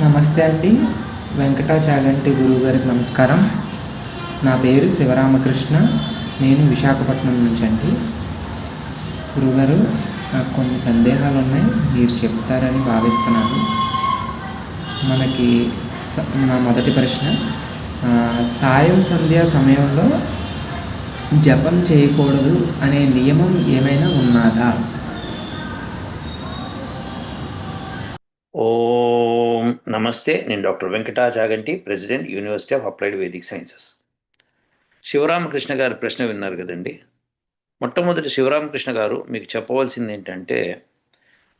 నమస్తే అండి. వెంకటాచాగంటి గురువు గారికి నమస్కారం. నా పేరు శివరామకృష్ణ. నేను విశాఖపట్నం నుంచి అండి. గురుగారు నాకు కొన్ని సందేహాలు ఉన్నాయి. మీరు చెప్తారని భావిస్తున్నాను. మనకి స- నా మొదటి ప్రశ్న. సాయం సంధ్యా సమయంలో జపం చేయకూడదు అనే నియమం ఏమైనా ఉన్నదా ఓం నమస్తే నేను doctor Venkatachaganti president university of applied Vedic sciences. Sivaramakrishna గారి ప్రశ్న విన్నారు కదండి. మొట్టమొదటి శివరామకృష్ణ గారు మీకు చెప్పవలసింది ఏంటంటే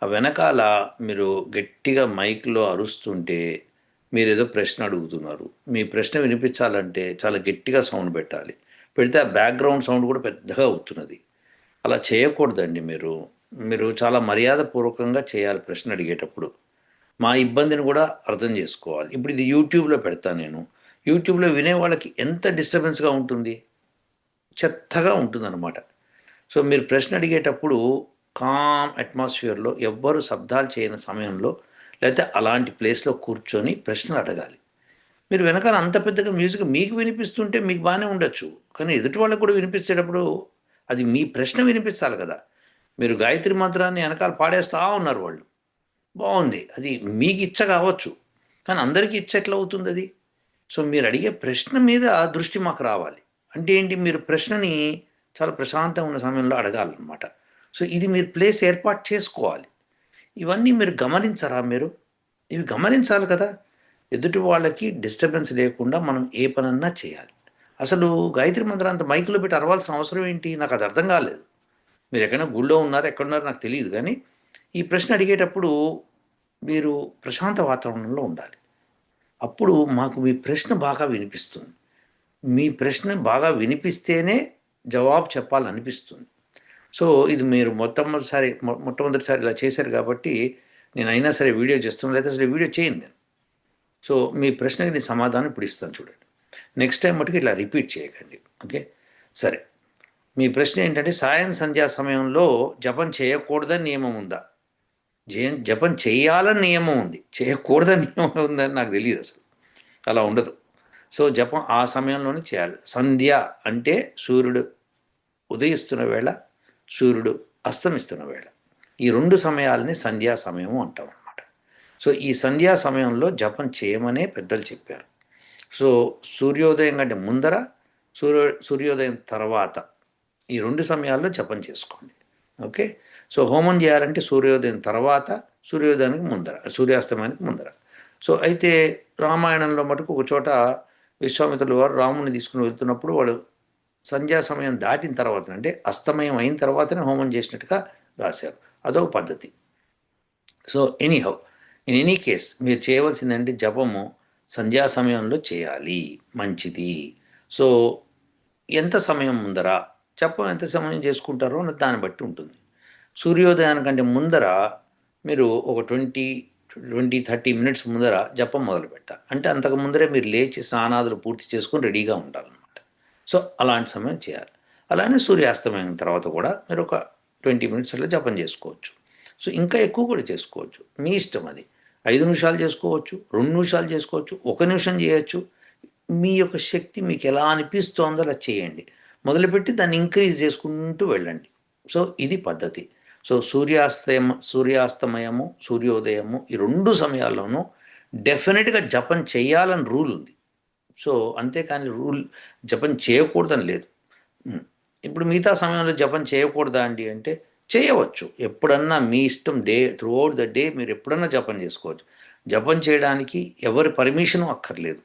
ఆ వెనకాల మీరు గట్టిగా మైక్లో అరుస్తుంటే మీరు ఏదో ప్రశ్న అడుగుతున్నారు. మీ ప్రశ్న వినిపించాలంటే చాలా గట్టిగా సౌండ్ పెట్టాలి. పెడితే ఆ బ్యాక్గ్రౌండ్ సౌండ్ కూడా పెద్దగా అవుతున్నది. అలా చేయకూడదండి మీరు. మీరు చాలా మర్యాదపూర్వకంగా చేయాలి ప్రశ్న అడిగేటప్పుడు. మా ఇబ్బందిని కూడా అర్థం చేసుకోవాలి. ఇప్పుడు ఇది యూట్యూబ్లో పెడతాను నేను. యూట్యూబ్లో వినే వాళ్ళకి ఎంత డిస్టర్బెన్స్గా ఉంటుంది? చెత్తగా ఉంటుందన్నమాట. సో మీరు ప్రశ్న అడిగేటప్పుడు కామ్ అట్మాస్ఫియర్లో ఎవ్వరు శబ్దాలు చేయని సమయంలో లేకపోతే అలాంటి ప్లేస్లో కూర్చొని ప్రశ్నలు అడగాలి. మీరు వెనకాల అంత పెద్దగా మ్యూజిక్ మీకు వినిపిస్తుంటే మీకు బాగానే ఉండొచ్చు. కానీ ఎదుటి వాళ్ళకు కూడా వినిపించేటప్పుడు అది మీ ప్రశ్న వినిపించాలి కదా. మీరు గాయత్రి మంత్రాన్ని వెనకాల పాడేస్తా ఉన్నారు వాళ్ళు. బాగుంది. అది మీకు ఇచ్చ కావచ్చు. కానీ అందరికీ ఇచ్చ ఎట్లా అవుతుంది అది? సో మీరు అడిగే ప్రశ్న మీద దృష్టి మాకు రావాలి. అంటే ఏంటి? మీరు ప్రశ్నని చాలా ప్రశాంతంగా ఉన్న సమయంలో అడగాలన్నమాట. సో ఇది మీరు ప్లేస్ ఏర్పాటు చేసుకోవాలి. ఇవన్నీ మీరు గమనించరా మీరు? ఇవి గమనించాలి కదా. ఎదుటి వాళ్ళకి డిస్టర్బెన్స్ లేకుండా మనం ఏ పనన్నా చేయాలి. అసలు గాయత్రి మంత్రం అంత మైకులో పెట్టి అరవాల్సిన అవసరం ఏంటి? నాకు అది అర్థం కాలేదు. మీరు ఎక్కడైనా గుళ్ళో ఉన్నారు ఎక్కడున్నారో నాకు తెలియదు కానీ ఈ ప్రశ్న అడిగేటప్పుడు మీరు ప్రశాంత వాతావరణంలో ఉండాలి. అప్పుడు మాకు మీ ప్రశ్న బాగా వినిపిస్తుంది. మీ ప్రశ్న బాగా వినిపిస్తేనే జవాబు చెప్పాలనిపిస్తుంది. సో ఇది మీరు మొట్టమొదటిసారి మొట్టమొదటిసారి ఇలా చేశారు కాబట్టి నేను అయినా సరే వీడియో చేస్తున్నాను లేదా అసలు వీడియో చేయను నేను. సో మీ ప్రశ్నకి నేను సమాధానం ఇప్పుడు ఇస్తాను చూడండి. నెక్స్ట్ టైం మటుకు ఇట్లా రిపీట్ చేయకండి. ఓకే? సరే. మీ ప్రశ్న ఏంటంటే సాయం సంధ్యా సమయంలో జపం చేయకూడదని నియమం ఉందా? జపం చేయాలని నియమం ఉంది. చేయకూడదని నియమం ఉందని నాకు తెలియదు అసలు. అలా ఉండదు. సో జపం ఆ సమయంలోనే చేయాలి. సంధ్య అంటే సూర్యుడు ఉదయిస్తున్న వేళ సూర్యుడు అస్తమిస్తున్న వేళ. ఈ రెండు సమయాలని సంధ్యా సమయము అంటాం అన్నమాట. సో ఈ సంధ్యా సమయంలో జపం చేయమనే పెద్దలు చెప్పారు. సో సూర్యోదయం కంటే ముందర సూర్యో సూర్యోదయం తర్వాత ఈ రెండు సమయాల్లో జపం చేసుకోండి. ఓకే? సో హోమం చేయాలంటే సూర్యోదయం తర్వాత సూర్యోదయానికి ముందర సూర్యాస్తమయానికి ముందర. సో అయితే రామాయణంలో మటుకు ఒక చోట విశ్వామిత్రులు వారు రాముని తీసుకుని వెళ్తున్నప్పుడు వాళ్ళు సంధ్యా సమయం దాటిన తర్వాత అంటే అస్తమయం అయిన తర్వాతనే హోమం చేసినట్టుగా రాశారు. అదొక పద్ధతి. So anyhow in any case మీరు చేయవలసిందంటే జపము సంధ్యా సమయంలో చేయాలి. మంచిది. సో ఎంత సమయం ముందర జపం ఎంత సమయం చేసుకుంటారో అన్నది దాన్ని బట్టి ఉంటుంది. సూర్యోదయానికంటే ముందర మీరు ఒక ట్వంటీ ట్వంటీ థర్టీ మినిట్స్ ముందర జపం మొదలు పెట్టాలి అంటే అంతకు ముందరే మీరు లేచి స్నానాదులు పూర్తి చేసుకుని రెడీగా ఉండాలన్నమాట. సో అలాంటి సమయం చేయాలి. అలానే సూర్యాస్తమయం తర్వాత కూడా మీరు ఒక ట్వంటీ మినిట్స్ అట్లా జపం చేసుకోవచ్చు. సో ఇంకా ఎక్కువ కూడా చేసుకోవచ్చు. మీ ఇష్టం అది. ఐదు నిమిషాలు చేసుకోవచ్చు రెండు నిమిషాలు చేసుకోవచ్చు ఒక నిమిషం చేయొచ్చు. మీ యొక్క శక్తి మీకు ఎలా అనిపిస్తోందో అలా చేయండి. మొదలుపెట్టి దాన్ని ఇంక్రీజ్ చేసుకుంటూ వెళ్ళండి. సో ఇది పద్ధతి. సో సూర్యాస్తయం సూర్యాస్తమయము సూర్యోదయము ఈ రెండు సమయాల్లోనూ డెఫినెట్గా జపం చేయాలని రూల్ ఉంది. సో అంతేకాని రూల్ జపం చేయకూడదని లేదు. ఇప్పుడు మిగతా సమయంలో జపం చేయకూడదా అండి అంటే చేయవచ్చు. ఎప్పుడన్నా మీ ఇష్టం day throughout the day మీరు ఎప్పుడన్నా జపం చేసుకోవచ్చు. జపం చేయడానికి ఎవరి పర్మిషను అక్కర్లేదు.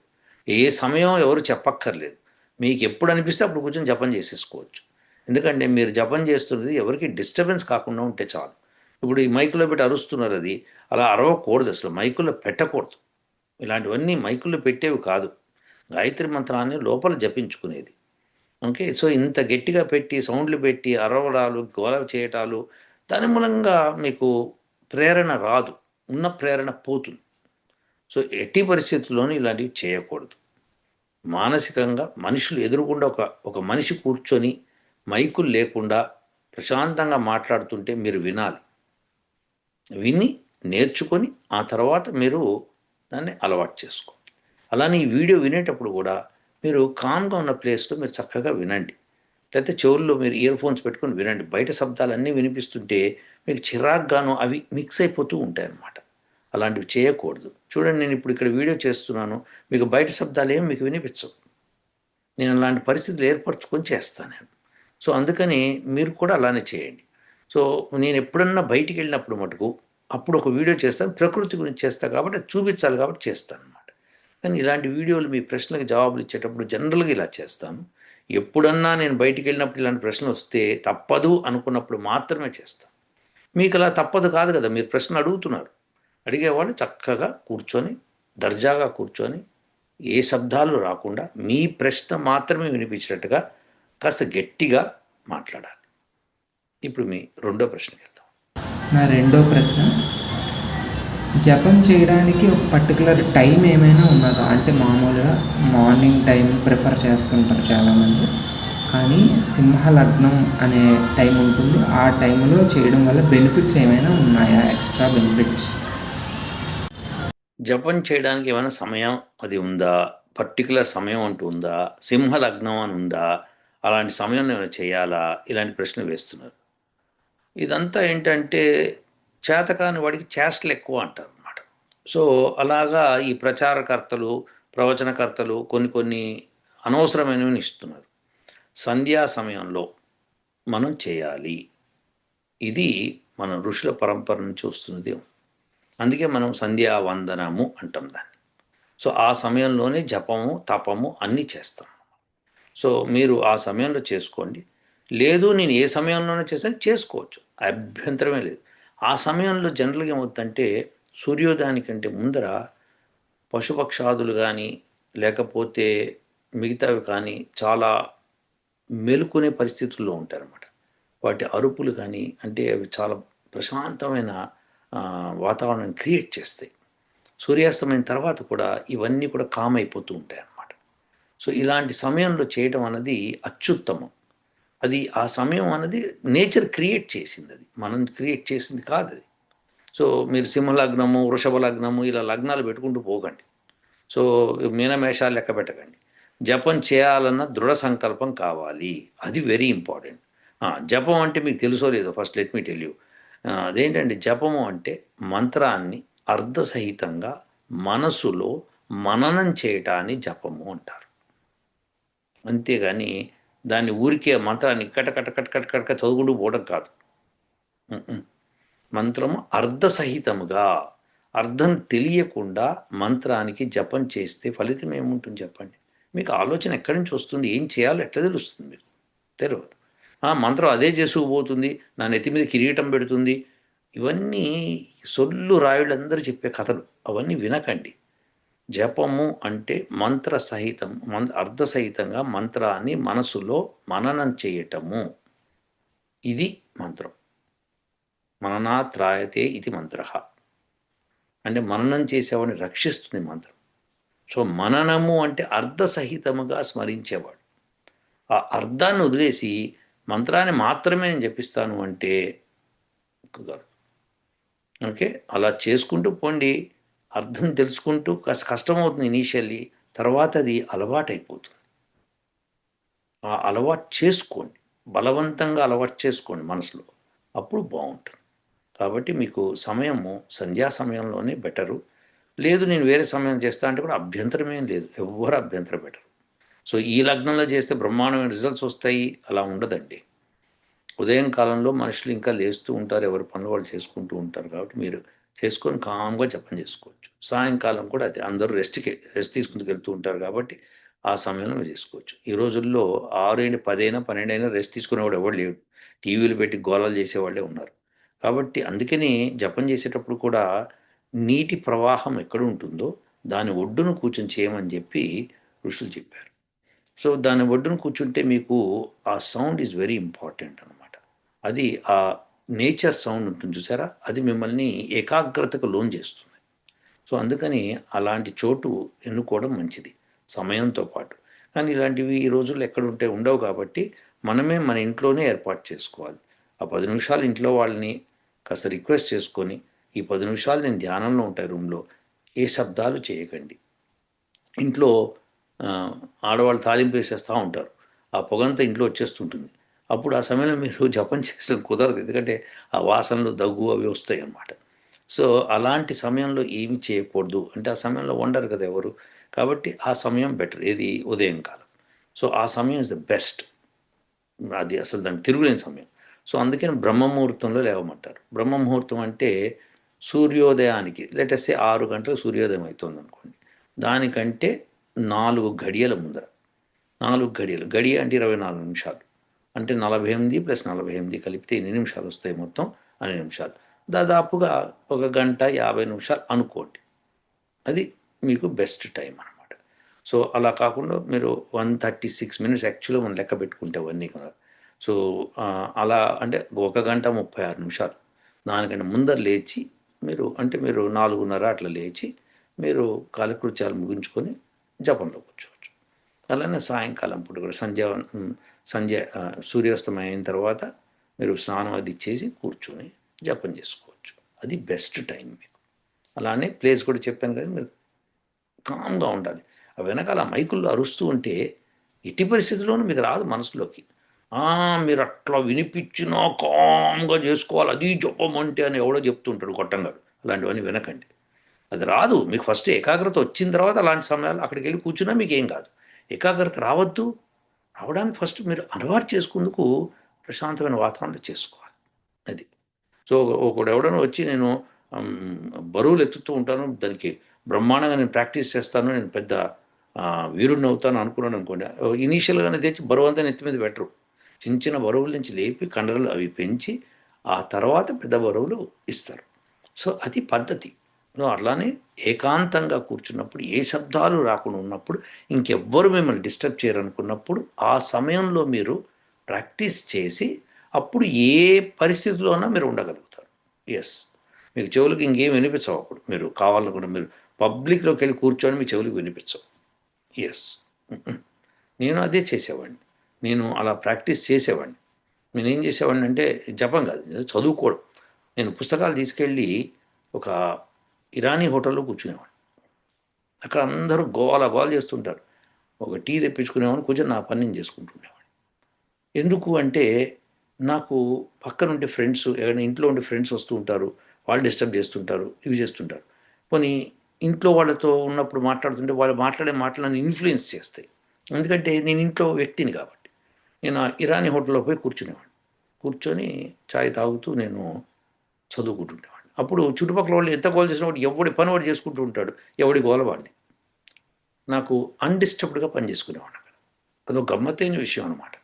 ఏ సమయం ఎవరు చెప్పక్కర్లేదు. మీకు ఎప్పుడు అనిపిస్తే అప్పుడు కూర్చొని జపం చేసేసుకోవచ్చు. ఎందుకంటే మీరు జపం చేస్తున్నది ఎవరికి డిస్టర్బెన్స్ కాకుండా ఉంటే చాలు. ఇప్పుడు ఈ మైకులో పెట్టి అరుస్తున్నారు అది అలా అరవకూడదు అసలు మైకులో పెట్టకూడదు. ఇలాంటివన్నీ మైకుల్లో పెట్టేవి కాదు. గాయత్రి మంత్రాన్ని లోపల జపించుకునేది. ఓకే సో ఇంత గట్టిగా పెట్టి సౌండ్లు పెట్టి అరవడాలు గోల చేయటాలు దాని మూలంగా మీకు ప్రేరణ రాదు. ఉన్న ప్రేరణ పోతుంది. సో ఎట్టి పరిస్థితుల్లోనూ ఇలాంటివి చేయకూడదు. మానసికంగా మనుషులు ఎదురుకుండా ఒక ఒక మనిషి కూర్చొని మైకులు లేకుండా ప్రశాంతంగా మాట్లాడుతుంటే మీరు వినాలి. విని నేర్చుకొని ఆ తర్వాత మీరు దాన్ని అలవాటు చేసుకోవాలి అలానే ఈ వీడియో వినేటప్పుడు కూడా మీరు కామ్గా ఉన్న ప్లేస్లో మీరు చక్కగా వినండి. లేకపోతే చెవుల్లో మీరు ఇయర్ ఫోన్స్ పెట్టుకొని వినండి. బయట శబ్దాలన్నీ వినిపిస్తుంటే మీకు చిరాగ్గాను అవి మిక్స్ అయిపోతూ ఉంటాయి అన్నమాట అలాంటివి చేయకూడదు. చూడండి నేను ఇప్పుడు ఇక్కడ వీడియో చేస్తున్నాను. మీకు బయట శబ్దాలు ఏమి మీకు వినిపించవు. నేను అలాంటి పరిస్థితులు ఏర్పరచుకొని చేస్తాను నేను. సో అందుకని మీరు కూడా అలానే చేయండి. సో నేను ఎప్పుడన్నా బయటికి వెళ్ళినప్పుడు మటుకు అప్పుడు ఒక వీడియో చేస్తాను ప్రకృతి గురించి చేస్తాను కాబట్టి చూపించాలి కాబట్టి చేస్తాను అనమాట కానీ ఇలాంటి వీడియోలు మీ ప్రశ్నలకు జవాబులు ఇచ్చేటప్పుడు జనరల్గా ఇలా చేస్తాను. ఎప్పుడన్నా నేను బయటికి వెళ్ళినప్పుడు ఇలాంటి ప్రశ్నలు వస్తే తప్పదు అనుకున్నప్పుడు మాత్రమే చేస్తాను. మీకు అలా తప్పదు కాదు కదా మీరు ప్రశ్న అడుగుతున్నారు. అడిగేవాళ్ళు చక్కగా కూర్చొని దర్జాగా కూర్చొని ఏ శబ్దాలు రాకుండా మీ ప్రశ్న మాత్రమే వినిపించినట్టుగా కాస్త గట్టిగా మాట్లాడాలి. ఇప్పుడు మీ రెండో ప్రశ్నకి వెళ్దాం. నా రెండో ప్రశ్న జపం చేయడానికి ఒక పర్టికులర్ టైం ఏమైనా ఉన్నదా? అంటే మామూలుగా మార్నింగ్ టైం ప్రిఫర్ చేస్తుంటారు చాలామంది. కానీ సింహ లగ్నం అనే టైం ఉంటుంది. ఆ టైంలో చేయడం వల్ల బెనిఫిట్స్ ఏమైనా ఉన్నాయా? ఎక్స్ట్రా బెనిఫిట్స్ జపం చేయడానికి ఏమైనా సమయం అది ఉందా? పర్టికులర్ సమయం అంటూ ఉందా? సింహ లగ్నం అని ఉందా? అలాంటి సమయంలో ఏమైనా చేయాలా? ఇలాంటి ప్రశ్నలు వేస్తున్నారు. ఇదంతా ఏంటంటే చేతకాని వాడికి చేష్టలు ఎక్కువ అంటారు అన్నమాట. సో అలాగా ఈ ప్రచారకర్తలు ప్రవచనకర్తలు కొన్ని కొన్ని అనవసరమైనవి ఇస్తున్నారు. సంధ్యా సమయంలో మనం చేయాలి. ఇది మన ఋషుల పరంపర నుంచి వస్తున్నది. అందుకే మనం సంధ్యా వందనము అంటాం దాన్ని. సో ఆ సమయంలోనే జపము తపము అన్నీ చేస్తాం. సో మీరు ఆ సమయంలో చేసుకోండి. లేదు నేను ఏ సమయంలోనే చేసాను చేసుకోవచ్చు. అభ్యంతరమే లేదు. ఆ సమయంలో జనరల్గా ఏమవుతుందంటే సూర్యోదయానికంటే ముందర పశుపక్షాదులు కానీ లేకపోతే మిగతావి కానీ చాలా మెలుకునే పరిస్థితుల్లో ఉంటారన్నమాట. వాటి అరుపులు కానీ అంటే అవి చాలా ప్రశాంతమైన వాతావరణం క్రియేట్ చేస్తాయి. సూర్యాస్తమైన తర్వాత కూడా ఇవన్నీ కూడా కామ్ అయిపోతూ ఉంటాయి సో ఇలాంటి సమయంలో చేయటం అన్నది అత్యుత్తమం. అది ఆ సమయం అన్నది నేచర్ క్రియేట్ చేసింది అది. మనం క్రియేట్ చేసింది కాదు అది. సో మీరు సింహలగ్నము వృషభ లగ్నము ఇలా లగ్నాలు పెట్టుకుంటూ పోకండి. సో మీనమేషాలు లెక్క పెట్టకండి. జపం చేయాలన్న దృఢ సంకల్పం కావాలి. అది వెరీ ఇంపార్టెంట్. జపం అంటే మీకు తెలుసో లేదో first let me tell you. అదేంటంటే జపము అంటే మంత్రాన్ని అర్ధసహితంగా మనసులో మననం చేయటాన్ని జపము అంటారు. అంతేగాని దాన్ని ఊరికే మంత్రాన్ని కట కట కట కట కట చదువుకుంటూ పోవడం కాదు. మంత్రము అర్ధసహితముగా అర్థం తెలియకుండా మంత్రానికి జపం చేస్తే ఫలితం ఏముంటుంది చెప్పండి? మీకు ఆలోచన ఎక్కడి నుంచి వస్తుంది? ఏం చేయాలో ఎట్లా తెలుస్తుంది మీకు? తెలియదు మంత్రం అదే చేసుకుపోతుంది నా నెత్తి మీద కిరీటం పెడుతుంది. ఇవన్నీ సొల్లు రాయుళ్ళందరూ చెప్పే కథలు అవన్నీ వినకండి. జపము అంటే మంత్ర సహితం మన్ అర్ధసహితంగా మంత్రాన్ని మనసులో మననం చేయటము. ఇది మంత్రం. మననాత్రాయతే ఇది మంత్ర. అంటే మననం చేసేవాడిని రక్షిస్తుంది మంత్రం. సో మననము అంటే అర్ధసహితముగా స్మరించేవాడు. ఆ అర్థాన్ని వదిలేసి మంత్రాన్ని మాత్రమే నేను జపిస్తాను అంటే కుదరదు. ఓకే? అలా చేసుకుంటూ పోండి. అర్థం తెలుసుకుంటూ కాస్త కష్టమవుతుంది ఇనీషియల్లీ తర్వాత అది అలవాటైపోతుంది. ఆ అలవాటు చేసుకోండి. బలవంతంగా అలవాటు చేసుకోండి మనసులో. అప్పుడు బాగుంటుంది. కాబట్టి మీకు సమయము సంధ్యా సమయంలోనే బెటరు. లేదు నేను వేరే సమయం చేస్తా అంటే కూడా అభ్యంతరం ఏం లేదు. ఎవ్వరు అభ్యంతరం బెటరు సో ఈ లగ్నంలో చేస్తే బ్రహ్మాండమైన రిజల్ట్స్ వస్తాయి. అలా ఉండదండి. ఉదయం కాలంలో మనుషులు ఇంకా లేస్తూ ఉంటారు. ఎవరి పనులు వాళ్ళు చేసుకుంటూ ఉంటారు. కాబట్టి మీరు చేసుకొని కామ్గా జపం చేసుకోవచ్చు. సాయంకాలం కూడా అది. అందరూ రెస్ట్కి రెస్ట్ తీసుకుంటూ వెళ్తూ ఉంటారు కాబట్టి ఆ సమయంలో మీరు చేసుకోవచ్చు. ఈ రోజుల్లో ఆరు ఆరైన పదైనా పన్నెండైనా రెస్ట్ తీసుకునేవాడు ఎవరు లేడు. టీవీలు పెట్టి గోళాలు చేసేవాళ్ళే ఉన్నారు. కాబట్టి అందుకని జపం చేసేటప్పుడు కూడా నీటి ప్రవాహం ఎక్కడ ఉంటుందో దాని ఒడ్డును కూర్చొని చేయమని చెప్పి ఋషులు చెప్పారు. సో దాని ఒడ్డును కూర్చుంటే మీకు ఆ సౌండ్ ఈజ్ వెరీ ఇంపార్టెంట్ అనమాట అది ఆ నేచర్ సౌండ్ ఉంటుంది చూసారా? అది మిమ్మల్ని ఏకాగ్రతకు లోన్ చేస్తుంది. సో అందుకని అలాంటి చోటు ఎన్నుకోవడం మంచిది సమయంతో పాటు. కానీ ఇలాంటివి ఈ రోజుల్లో ఎక్కడుంటే ఉండవు కాబట్టి మనమే మన ఇంట్లోనే ఏర్పాటు చేసుకోవాలి. ఆ పది నిమిషాలు ఇంట్లో వాళ్ళని కాస్త రిక్వెస్ట్ చేసుకొని ఈ పది నిమిషాలు నేను ధ్యానంలో ఉంటాయి రూమ్లో ఏ శబ్దాలు చేయకండి. ఇంట్లో ఆడవాళ్ళు తాలింపు వేసేస్తూ ఉంటారు. ఆ పొగంతా ఇంట్లో వచ్చేస్తుంటుంది. అప్పుడు ఆ సమయంలో మీరు జపం చేసిన కుదరదు. ఎందుకంటే ఆ వాసనలు దగ్గు అవి వస్తాయి అన్నమాట. సో అలాంటి సమయంలో ఏమి చేయకూడదు. అంటే ఆ సమయంలో వండరు కదా ఎవరు. కాబట్టి ఆ సమయం బెటర్. ఏది? ఉదయం కాలం. సో ఆ సమయం ఇస్ ద బెస్ట్. అది అసలు దానికి తిరుగులేని సమయం. సో అందుకని బ్రహ్మముహూర్తంలో లేవమంటారు. బ్రహ్మముహూర్తం అంటే సూర్యోదయానికి లేటెస్ట్ ఆరు గంటలకు సూర్యోదయం అవుతుంది అనుకోండి దానికంటే నాలుగు గడియల ముందర. నాలుగు గడియలు. గడియ అంటే ఇరవై నాలుగు నిమిషాలు. అంటే నలభై ఎనిమిది ప్లస్ నలభై ఎనిమిది కలిపితే ఎన్ని నిమిషాలు వస్తాయి మొత్తం? అన్ని నిమిషాలు. దాదాపుగా ఒక గంట యాభై నిమిషాలు అనుకోండి. అది మీకు బెస్ట్ టైం అనమాట సో అలా కాకుండా మీరు వన్ థర్టీ సిక్స్ మినిట్స్ యాక్చువల్గా మనం లెక్క పెట్టుకుంటే అవన్నీ కూడా. సో అలా అంటే ఒక గంట ముప్పై ఆరు నిమిషాలు. దానికంటే ముందర లేచి మీరు అంటే మీరు నాలుగున్నర అట్లా లేచి మీరు కాలకృత్యాలు ముగించుకొని జపంలో కూర్చోవచ్చు అలానే సాయంకాలం పూట కూడా సంధ్యా సంధ్య సూర్యాస్తమయం అయిన తర్వాత మీరు స్నానం అది ఇచ్చేసి కూర్చొని జపం చేసుకోవచ్చు. అది బెస్ట్ టైం మీకు. అలానే ప్లేస్ కూడా చెప్పాను కదా మీరు కామ్గా ఉండాలి. ఆ వెనకాల మైకుల్లో అరుస్తూ ఉంటే ఎట్టి పరిస్థితుల్లోనూ మీకు రాదు మనసులోకి. మీరు అట్లా వినిపించినా కామ్గా చేసుకోవాలి అది జపమంటే అని ఎవడో చెప్తుంటాడు కొట్టంగాడు అలాంటివన్నీ వినకండి. అది రాదు. మీకు ఫస్ట్ ఏకాగ్రత వచ్చిన తర్వాత అలాంటి సమయాలు అక్కడికి వెళ్ళి కూర్చున్నా మీకు ఏం కాదు. ఏకాగ్రత రావద్దు. రావడానికి ఫస్ట్ మీరు అలవాటు చేసుకుందుకు ప్రశాంతమైన వాతావరణం చేసుకోవాలి. అది. సో ఒకడు ఎవడనో వచ్చి నేను బరువులు ఎత్తుతూ ఉంటాను దానికి బ్రహ్మాండంగా నేను ప్రాక్టీస్ చేస్తాను నేను పెద్ద ఆ, వీరుడిని అవుతాను అనుకున్నాను అనుకోండి. ఇనీషియల్గానే తెచ్చి బరువు అంతా నెత్తి మీద పెట్టరు. చిన్న చిన్న బరువుల నుంచి లేపి కండలు అవి పెంచి ఆ తర్వాత పెద్ద బరువులు ఇస్తారు. సో అది పద్ధతి. నువ్వు అట్లానే ఏకాంతంగా కూర్చున్నప్పుడు ఏ శబ్దాలు రాకుండా ఉన్నప్పుడు ఇంకెవ్వరు మిమ్మల్ని డిస్టర్బ్ చేయరనుకున్నప్పుడు ఆ సమయంలో మీరు ప్రాక్టీస్ చేసి అప్పుడు ఏ పరిస్థితిలోనా మీరు ఉండగలుగుతారు. ఎస్ మీకు చెవులకు ఇంకేం వినిపించవు అప్పుడు. మీరు కావాలనుకున్న మీరు పబ్లిక్లోకి వెళ్ళి కూర్చొని మీ చెవులకు వినిపించవు. ఎస్ నేను అదే చేసేవాడిని. నేను అలా ప్రాక్టీస్ చేసేవాడిని. నేను ఏం చేసేవాడిని అంటే జపం కాదు. చదువుకోవడం. నేను పుస్తకాలు తీసుకెళ్ళి ఒక ఇరానీ హోటల్లో కూర్చునేవాడిని అక్కడ అందరూ గోవాల గోవాలు చేస్తుంటారు. ఒక టీ తెప్పించుకునేవాడిని కూర్చొని నా పని నేను చేసుకుంటుండేవాడిని. ఎందుకు అంటే నాకు పక్కన ఉండే ఫ్రెండ్స్ ఎవరైనా ఇంట్లో ఉండే ఫ్రెండ్స్ వస్తూ ఉంటారు వాళ్ళు డిస్టర్బ్ చేస్తుంటారు ఇవి చేస్తుంటారు. పోనీ ఇంట్లో వాళ్ళతో ఉన్నప్పుడు మాట్లాడుతుంటే వాళ్ళు మాట్లాడే మాటలు నన్ను ఇన్ఫ్లుయెన్స్ చేస్తాయి. ఎందుకంటే నేను ఇంట్లో వ్యక్తిని కాబట్టి. నేను ఆ ఇరానీ హోటల్లో పోయి కూర్చునేవాడిని. కూర్చొని చాయ్ తాగుతూ నేను చదువుకుంటుండేవాడిని. అప్పుడు చుట్టుపక్కల వాళ్ళు ఎంత గోల్ చేసినా వాడు ఎవడి పని వాడు చేసుకుంటూ ఉంటాడు ఎవడి గోల వాడిది. నాకు అన్డిస్టర్బ్డ్గా పని చేసుకునేవాడు అక్కడ. అదొక గమ్మత్తైన విషయం అనమాట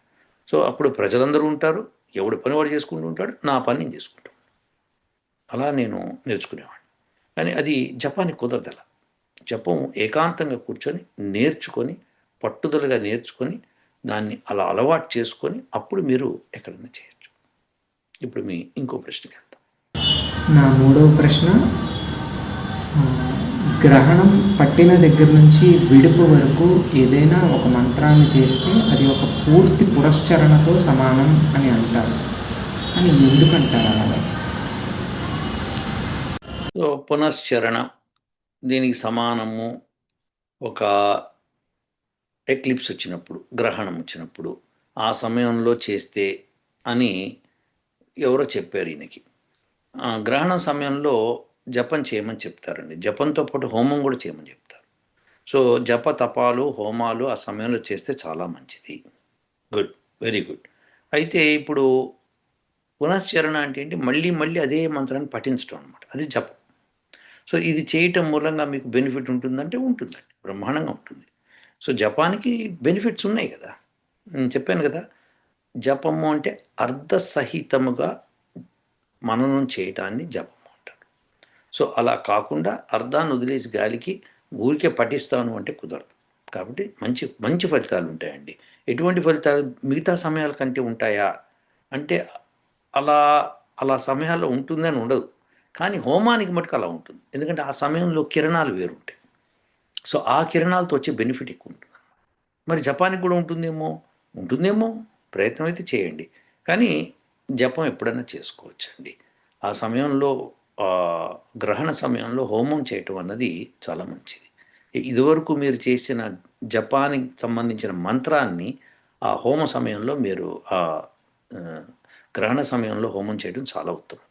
సో అప్పుడు ప్రజలందరూ ఉంటారు ఎవడి పని వాడు చేసుకుంటూ ఉంటాడు నా పని నేను చేసుకుంటాను అలా నేను నేర్చుకునేవాడిని. కానీ అది జపానికి కుదరదల. జపం ఏకాంతంగా కూర్చొని నేర్చుకొని పట్టుదలగా నేర్చుకొని దాన్ని అలా అలవాటు చేసుకొని అప్పుడు మీరు ఎక్కడైనా చేయొచ్చు. ఇప్పుడు మీ ఇంకో ప్రశ్నకి నా మూడవ ప్రశ్న గ్రహణం పట్టిన దగ్గర నుంచి విడుపు వరకు ఏదైనా ఒక మంత్రాన్ని చేస్తే అది ఒక పూర్తి పురస్చరణతో సమానం అని అంటారు. అని ఎందుకంటారు అలా? సో పునశ్చరణ దీనికి సమానము ఒక ఎక్లిప్స్ వచ్చినప్పుడు గ్రహణం వచ్చినప్పుడు ఆ సమయంలో చేస్తే అని ఎవరో చెప్పారు ఈయనకి. గ్రహణ సమయంలో జపం చేయమని చెప్తారండి. జపంతో పాటు హోమం కూడా చేయమని చెప్తారు. సో జప తపాలు హోమాలు ఆ సమయంలో చేస్తే చాలా మంచిది. గుడ్. Very good. అయితే ఇప్పుడు పునశ్చరణ అంటే ఏంటి? మళ్ళీ మళ్ళీ అదే మంత్రాన్ని పఠించడం అనమాట అది జపం. సో ఇది చేయటం మూలంగా మీకు బెనిఫిట్ ఉంటుందంటే ఉంటుందండి. బ్రహ్మాండంగా ఉంటుంది. సో జపానికి బెనిఫిట్స్ ఉన్నాయి కదా. నేను చెప్పాను కదా. జపము అంటే అర్ధసహితముగా మననం చేయటాన్ని జపం అంటారు. సో అలా కాకుండా అర్ధాన్ని వదిలేసి గాలికి ఊరికే పఠిస్తాను అంటే కుదరదు. కాబట్టి మంచి మంచి ఫలితాలు ఉంటాయండి. ఎటువంటి ఫలితాలు మిగతా సమయాల కంటే ఉంటాయా? అంటే అలా అలా సమయాల్లో ఉంటుందని ఉండదు. కానీ హోమానికి మటుకు అలా ఉంటుంది. ఎందుకంటే ఆ సమయంలో కిరణాలు వేరుంటాయి. సో ఆ కిరణాలతో వచ్చే బెనిఫిట్ ఎక్కువ ఉంటుంది. మరి జపానికి కూడా ఉంటుందేమో? ఉంటుందేమో. ప్రయత్నం అయితే చేయండి. కానీ జపం ఎప్పుడైనా చేసుకోవచ్చండి. ఆ సమయంలో గ్రహణ సమయంలో హోమం చేయటం అన్నది చాలా మంచిది. ఇదివరకు మీరు చేసిన జపానికి సంబంధించిన మంత్రాన్ని ఆ హోమ సమయంలో మీరు ఆ గ్రహణ సమయంలో హోమం చేయడం చాలా ఉత్తమం.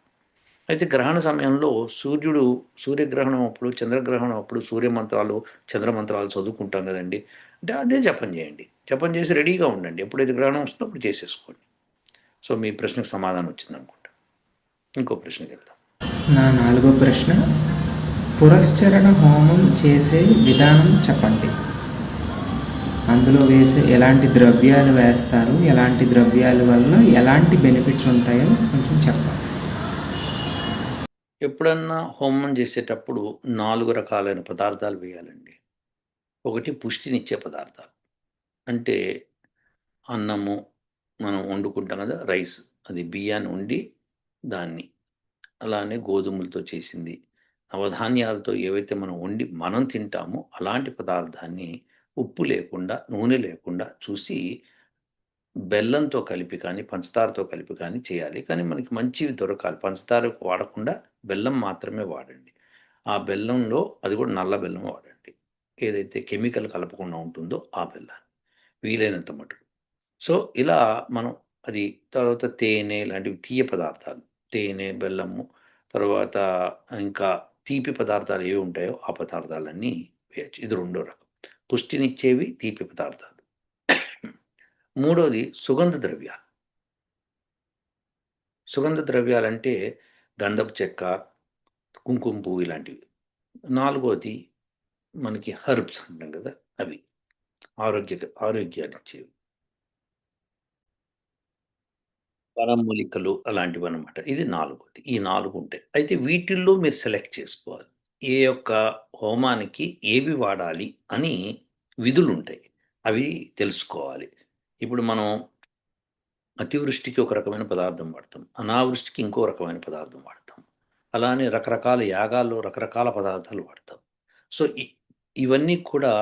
అయితే గ్రహణ సమయంలో సూర్యుడు సూర్యగ్రహణం అప్పుడు చంద్రగ్రహణం అప్పుడు సూర్యమంత్రాలు చంద్రమంత్రాలు చదువుకుంటాం కదండి. అంటే అదే జపం చేయండి. జపం చేసి రెడీగా ఉండండి. ఎప్పుడైతే గ్రహణం వస్తుందో అప్పుడు చేసేసుకోండి. సో మీ ప్రశ్నకు సమాధానం వచ్చింది అనుకుంటా. ఇంకో ప్రశ్నకి వెళ్దాం నా నాలుగో ప్రశ్న పురస్చరణ హోమం చేసే విధానం చెప్పండి. అందులో వేసే ఎలాంటి ద్రవ్యాలు వేస్తారు ఎలాంటి ద్రవ్యాల వల్ల ఎలాంటి బెనిఫిట్స్ ఉంటాయో కొంచెం చెప్పండి. ఎప్పుడన్నా హోమం చేసేటప్పుడు నాలుగు రకాలైన పదార్థాలు వేయాలండి. ఒకటి పుష్టినిచ్చే పదార్థాలు. అంటే అన్నము మనం వండుకుంటాం కదా రైస్. అది బియ్యాన్ని వండి దాన్ని అలానే గోధుమలతో చేసింది. నవధాన్యాలతో ఏవైతే మనం వండి మనం తింటామో అలాంటి పదార్థాన్ని ఉప్పు లేకుండా నూనె లేకుండా చూసి బెల్లంతో కలిపి కానీ పంచదారతో కలిపి కానీ చేయాలి. కానీ మనకి మంచివి దొరకాలి. పంచదార వాడకుండా బెల్లం మాత్రమే వాడండి. ఆ బెల్లంలో అది కూడా నల్ల బెల్లం వాడండి. ఏదైతే కెమికల్ కలపకుండా ఉంటుందో ఆ బెల్లాన్ని. వీలైనంత మటుకు. సో ఇలా మనం అది తర్వాత తేనె లాంటివి తీయ పదార్థాలు తేనె బెల్లము తర్వాత ఇంకా తీపి పదార్థాలు ఏవి ఉంటాయో ఆ పదార్థాలన్నీ వేయచ్చు. ఇది రెండో రకం. పుష్టినిచ్చేవి తీపి పదార్థాలు. మూడోది సుగంధ ద్రవ్యాలు. సుగంధ ద్రవ్యాలంటే గంధపు చెక్క కుంకుమ పువ్వు ఇలాంటివి. నాలుగోది మనకి హర్బ్స్ అంటాం కదా అవి. ఆరోగ్య ఆరోగ్యాన్ని ఇచ్చేవి వనమూలికలు అలాంటివి అనమాట ఇది నాలుగోది. ఈ నాలుగు ఉంటాయి. అయితే వీటిల్లో మీరు సెలెక్ట్ చేసుకోవాలి. ఏ యొక్క హోమానికి ఏవి వాడాలి అని విధులు ఉంటాయి అవి తెలుసుకోవాలి. ఇప్పుడు మనం అతివృష్టికి ఒక రకమైన పదార్థం వాడతాం. అనావృష్టికి ఇంకో రకమైన పదార్థం వాడతాం. అలానే రకరకాల యాగాల్లో రకరకాల పదార్థాలు వాడతాం. సో ఇవన్నీ కూడా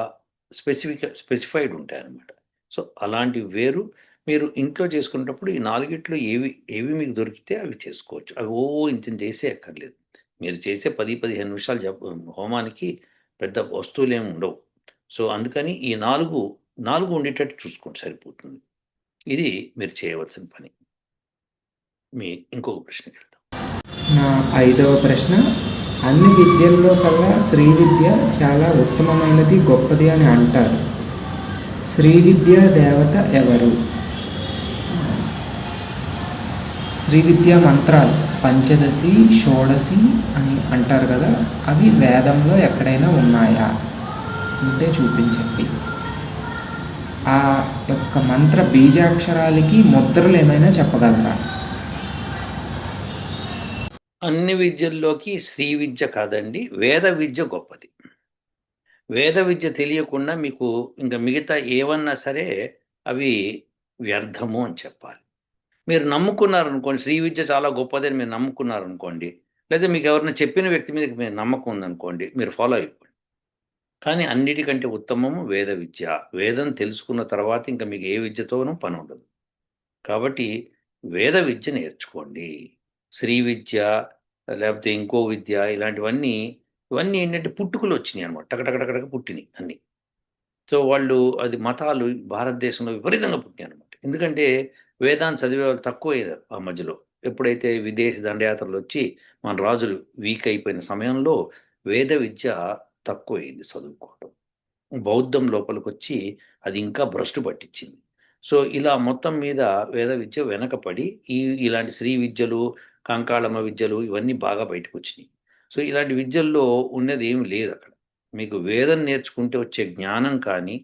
స్పెసిఫిక్ స్పెసిఫైడ్ ఉంటాయి అన్నమాట సో అలాంటివి వేరు. మీరు ఇంట్లో చేసుకునేటప్పుడు ఈ నాలుగిట్లో ఏవి ఏవి మీకు దొరికితే అవి చేసుకోవచ్చు. అవి ఓ ఇంత చేసే అక్కర్లేదు. మీరు చేసే పది పదిహేను నిమిషాలు జప హోమానికి పెద్ద వస్తువులు ఏమి ఉండవు. సో అందుకని ఈ నాలుగు నాలుగు ఉండేటట్టు చూసుకోండి సరిపోతుంది. ఇది మీరు చేయవలసిన పని. మీ ఇంకొక ప్రశ్నకి వెళ్తాం నా ఐదవ ప్రశ్న అన్ని విద్యల్లో కల్లా శ్రీ విద్య చాలా ఉత్తమమైనది గొప్పది అని అంటారు. శ్రీ విద్యా దేవత ఎవరు? శ్రీ విద్యా మంత్రాలు పంచదశి షోడశి అని అంటారు కదా అవి వేదంలో ఎక్కడైనా ఉన్నాయా? ఉంటే చూపించండి. ఆ యొక్క మంత్ర బీజాక్షరాలకి ముద్రలు ఏమైనా చెప్పగలరా? అన్ని విద్యల్లోకి శ్రీ విద్య కాదండి వేద విద్య గొప్పది. వేద విద్య తెలియకుండా మీకు ఇంకా మిగతా ఏవన్నా సరే అవి వ్యర్థము అని చెప్పాలి. మీరు నమ్ముకున్నారనుకోండి శ్రీ విద్య చాలా గొప్పదని మీరు నమ్ముకున్నారనుకోండి లేదా మీకు ఎవరైనా చెప్పిన వ్యక్తి మీద మీరు నమ్మకం ఉందనుకోండి మీరు ఫాలో అయిపోండి. కానీ అన్నిటికంటే ఉత్తమము వేద విద్య. వేదం తెలుసుకున్న తర్వాత ఇంకా మీకు ఏ విద్యతోనూ పని ఉండదు. కాబట్టి వేద విద్య నేర్చుకోండి. శ్రీ విద్య లేకపోతే ఇంకో విద్య ఇలాంటివన్నీ ఇవన్నీ ఏంటంటే పుట్టుకులు వచ్చినాయి అనమాట టకటకటకటక పుట్టినాయి అన్నీ. సో వాళ్ళు అది మతాలు భారతదేశంలో విపరీతంగా పుట్టినాయి అనమాట ఎందుకంటే వేదాన్ని చదివే వాళ్ళు తక్కువయ్యారు ఆ మధ్యలో. ఎప్పుడైతే విదేశీ దండయాత్రలు వచ్చి మన రాజులు వీక్ అయిపోయిన సమయంలో వేద విద్య తక్కువ అయింది చదువుకోవటం. బౌద్ధం లోపలికి వచ్చి అది ఇంకా భ్రష్టు పట్టించింది. సో ఇలా మొత్తం మీద వేద విద్య వెనకపడి ఈ ఇలాంటి శ్రీ విద్యలు కంకాళమ్మ విద్యలు ఇవన్నీ బాగా బయటకు వచ్చినాయి సో ఇలాంటి విద్యల్లో ఉన్నది ఏమి లేదు అక్కడ మీకు వేదం నేర్చుకుంటే వచ్చే జ్ఞానం కానీ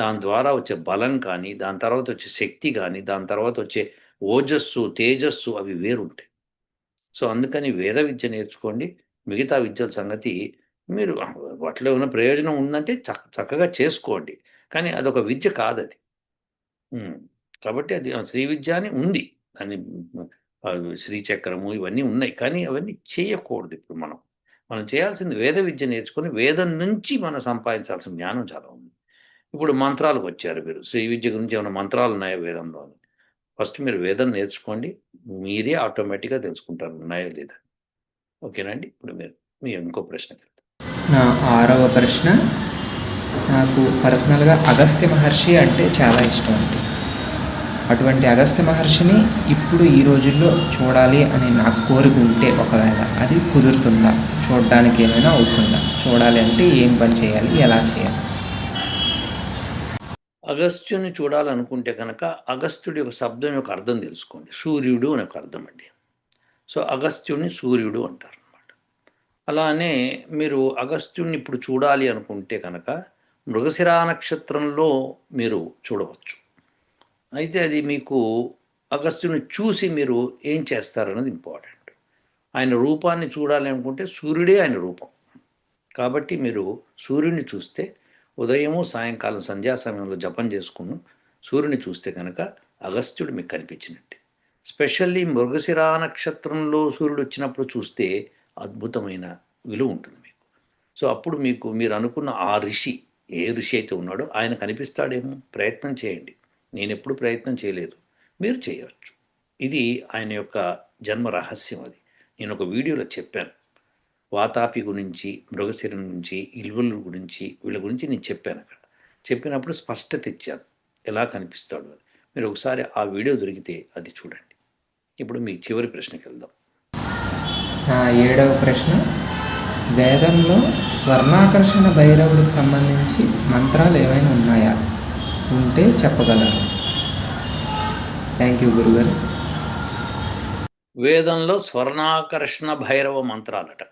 దాని ద్వారా వచ్చే బలం కానీ దాని తర్వాత వచ్చే శక్తి కానీ దాని తర్వాత వచ్చే ఓజస్సు తేజస్సు అవి వేరుంటాయి. సో అందుకని వేద విద్య నేర్చుకోండి. మిగతా విద్యల సంగతి మీరు వాటిలో ఉన్న ప్రయోజనం ఉందంటే చక్క చక్కగా చేసుకోండి. కానీ అదొక విద్య కాదు అది కాబట్టి అది శ్రీ విద్య అని ఉంది. దాన్ని శ్రీచక్రము ఇవన్నీ ఉన్నాయి. కానీ అవన్నీ చేయకూడదు ఇప్పుడు మనం. మనం చేయాల్సింది వేద విద్య నేర్చుకొని వేదం నుంచి మనం సంపాదించాల్సిన జ్ఞానం చాలా ఉంది. ఇప్పుడు మంత్రాలకు వచ్చారు మీరు. శ్రీ విద్య గురించి ఏమైనా మంత్రాలు ఉన్నాయా వేదంలో అని ఫస్ట్ మీరు వేదం నేర్చుకోండి. మీరే ఆటోమేటిక్గా తెలుసుకుంటారు ఉన్నాయా లేదా. ఓకేనండి ఇప్పుడు మీరు మీ ఇంకో ప్రశ్నకి నా ఆరవ ప్రశ్న. నాకు పర్సనల్గా అగస్త్య మహర్షి అంటే చాలా ఇష్టం అండి. అటువంటి అగస్త్య మహర్షిని ఇప్పుడు ఈ రోజుల్లో చూడాలి అని నాకు కోరిక ఉంటే ఒకవేళ అది కుదురుతుందా? చూడడానికి ఏమైనా అవుతుందా? చూడాలి అంటే ఏం పని చేయాలి? ఎలా చేయాలి? అగస్త్యుని చూడాలనుకుంటే కనుక అగస్త్యుడి యొక్క శబ్దం యొక్క అర్థం తెలుసుకోండి. సూర్యుడు అని ఒక అర్థం అండి. సో అగస్త్యుని సూర్యుడు అంటారు అనమాట అలానే మీరు అగస్త్యుని ఇప్పుడు చూడాలి అనుకుంటే కనుక మృగశిరా నక్షత్రంలో మీరు చూడవచ్చు. అయితే అది మీకు అగస్త్యుని చూసి మీరు ఏం చేస్తారన్నది ఇంపార్టెంట్. ఆయన రూపాన్ని చూడాలి అనుకుంటే సూర్యుడే ఆయన రూపం. కాబట్టి మీరు సూర్యుడిని చూస్తే ఉదయము సాయంకాలం సంధ్యా సమయంలో జపం చేసుకును. సూర్యుని చూస్తే కనుక అగస్త్యుడు మీకు కనిపించినట్టే. స్పెషల్లీ మృగశిరా నక్షత్రంలో సూర్యుడు వచ్చినప్పుడు చూస్తే అద్భుతమైన విలువ ఉంటుంది మీకు. సో అప్పుడు మీకు మీరు అనుకున్న ఆ ఋషి ఏ ఋషి అయితే ఉన్నాడో ఆయన కనిపిస్తాడేమో? ప్రయత్నం చేయండి. నేను ఎప్పుడు ప్రయత్నం చేయలేదు. మీరు చేయవచ్చు. ఇది ఆయన యొక్క జన్మ రహస్యం అది. నేను ఒక వీడియోలో చెప్పాను. వాతాపి గురించి మృగశిర నుంచి ఇల్వల గురించి వీళ్ళ గురించి నేను చెప్పాను అక్కడ. చెప్పినప్పుడు స్పష్టత ఇచ్చాను ఎలా కనిపిస్తాడు అని. మీరు ఒకసారి ఆ వీడియో దొరికితే అది చూడండి. ఇప్పుడు మీ చివరి ప్రశ్నకి వెళ్దాం. నా ఏడవ ప్రశ్న. వేదంలో స్వర్ణాకర్షణ భైరవుడికి సంబంధించి మంత్రాలు ఏమైనా ఉన్నాయా? ఉంటే చెప్పగలరు. థ్యాంక్ యూ గురుగారు. వేదంలో స్వర్ణాకర్షణ భైరవ మంత్రాలట.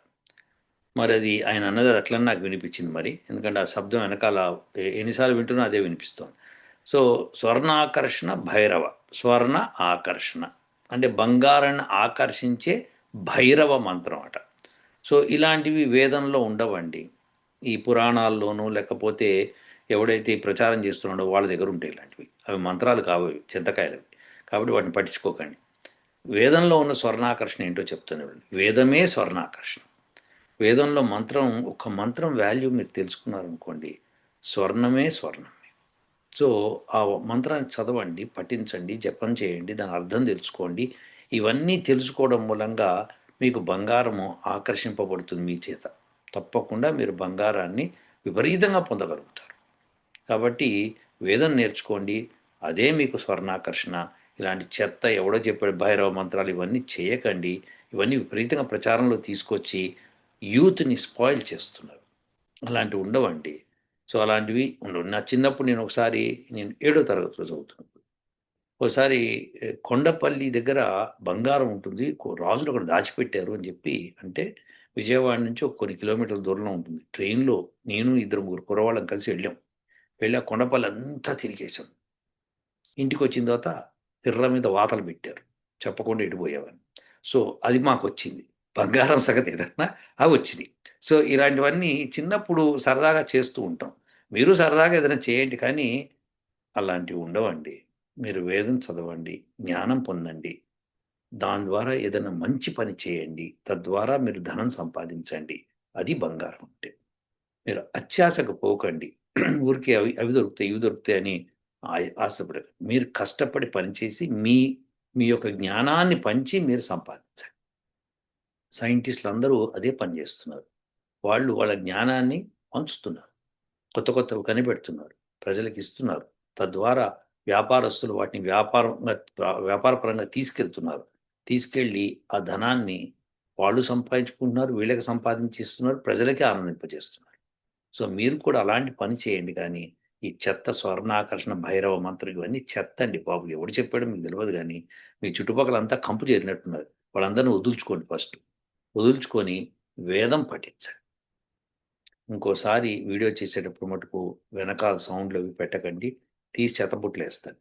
మరి అది ఆయన అన్నది అట్లని నాకు వినిపించింది మరి. ఎందుకంటే ఆ శబ్దం వెనకాల ఎన్నిసార్లు వింటున్నా అదే వినిపిస్తుంది. సో స్వర్ణాకర్షణ భైరవ. స్వర్ణ ఆకర్షణ. అంటే బంగారాన్ని ఆకర్షించే భైరవ మంత్రం అట. సో ఇలాంటివి వేదంలో ఉండవండి. ఈ పురాణాల్లోనూ లేకపోతే ఎవడైతే ప్రచారం చేస్తున్నాడో వాళ్ళ దగ్గర ఉంటాయి ఇలాంటివి. అవి మంత్రాలు కావు చింతకాయలవి. కాబట్టి వాటిని పట్టించుకోకండి. వేదంలో ఉన్న స్వర్ణాకర్షణ ఏంటో చెప్తున్నాడు వేదమే స్వర్ణాకర్షణ. వేదంలో మంత్రం ఒక మంత్రం వాల్యూ మీరు తెలుసుకున్నారనుకోండి స్వర్ణమే స్వర్ణమే. సో ఆ మంత్రాన్ని చదవండి పఠించండి జపం చేయండి దాని అర్థం తెలుసుకోండి. ఇవన్నీ తెలుసుకోవడం మూలంగా మీకు బంగారము ఆకర్షింపబడుతుంది మీ చేత. తప్పకుండా మీరు బంగారాన్ని విపరీతంగా పొందగలుగుతారు. కాబట్టి వేదం నేర్చుకోండి అదే మీకు స్వర్ణాకర్షణ. ఇలాంటి చెత్త ఎవడో చెప్పాడు భైరవ మంత్రాలు ఇవన్నీ చేయకండి. ఇవన్నీ విపరీతంగా ప్రచారంలో తీసుకొచ్చి యూత్ని స్పాయిల్ చేస్తున్నారు. అలాంటివి ఉండవండి. సో అలాంటివి ఉండవు. నా చిన్నప్పుడు నేను ఒకసారి నేను ఏడో తరగతిలో చదువుతున్నప్పుడు ఒకసారి కొండపల్లి దగ్గర బంగారం ఉంటుంది. రాజులు అక్కడ దాచిపెట్టారు అని చెప్పి అంటే విజయవాడ నుంచి ఒక కొన్ని కిలోమీటర్ల దూరంలో ఉంటుంది. ట్రైన్లో నేను ఇద్దరు ముగ్గురు కురవాళ్ళం కలిసి వెళ్ళాం. వెళ్ళి ఆ కొండపల్లి అంతా తిరిగేశాం. ఇంటికి వచ్చిన తర్వాత పిర్ర మీద వాతలు పెట్టారు. చెప్పకుండా ఎడిపోయావని సో అది మాకు వచ్చింది బంగారం సగతి ఏదన్నా అవి వచ్చింది సో ఇలాంటివన్నీ చిన్నప్పుడు సరదాగా చేస్తూ ఉంటాం. మీరు సరదాగా ఏదైనా చేయండి కానీ అలాంటివి ఉండవండి. మీరు వేదం చదవండి జ్ఞానం పొందండి. దాని ద్వారా ఏదైనా మంచి పని చేయండి. తద్వారా మీరు ధనం సంపాదించండి. అది బంగారం అంటే. మీరు అత్యాశకు పోకండి. ఊరికే అవి అవి దొరుకుతాయి ఇవి దొరుకుతాయి అని ఆ- ఆశపడకండి. మీరు కష్టపడి పనిచేసి మీ మీ యొక్క జ్ఞానాన్ని పంచి మీరు సంపాదించండి. సైంటిస్టులు అందరూ అదే పని చేస్తున్నారు. వాళ్ళు వాళ్ళ జ్ఞానాన్ని పంచుతున్నారు. కొత్త కొత్తవి కనిపెడుతున్నారు. ప్రజలకు ఇస్తున్నారు. తద్వారా వ్యాపారస్తులు వాటిని వ్యాపారంగా వ్యాపారపరంగా తీసుకెళ్తున్నారు. తీసుకెళ్ళి ఆ ధనాన్ని వాళ్ళు సంపాదించుకుంటున్నారు వీళ్ళకి సంపాదించి ఇస్తున్నారు ప్రజలకి ఆనందింపజేస్తున్నారు. సో మీరు కూడా అలాంటి పని చేయండి కానీ ఈ చెత్త స్వర్ణాకర్షణ భైరవ మంత్రం ఇవన్నీ చెత్త అండి బాబు. ఎవడు చెప్పాడో మీకు తెలియదు కానీ మీ చుట్టుపక్కల అంతా కంపు చేరినట్టున్నారు. వాళ్ళందరినీ వదులుచుకోండి ఫస్ట్. వదులుచుకొని వేదం పఠించండి. ఇంకోసారి వీడియో చేసేటప్పుడు మటుకు వెనకాల సౌండ్లు అవి పెట్టకండి. తీసి చెతబుట్లు వేస్తాను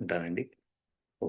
ఉంటానండి. ఓ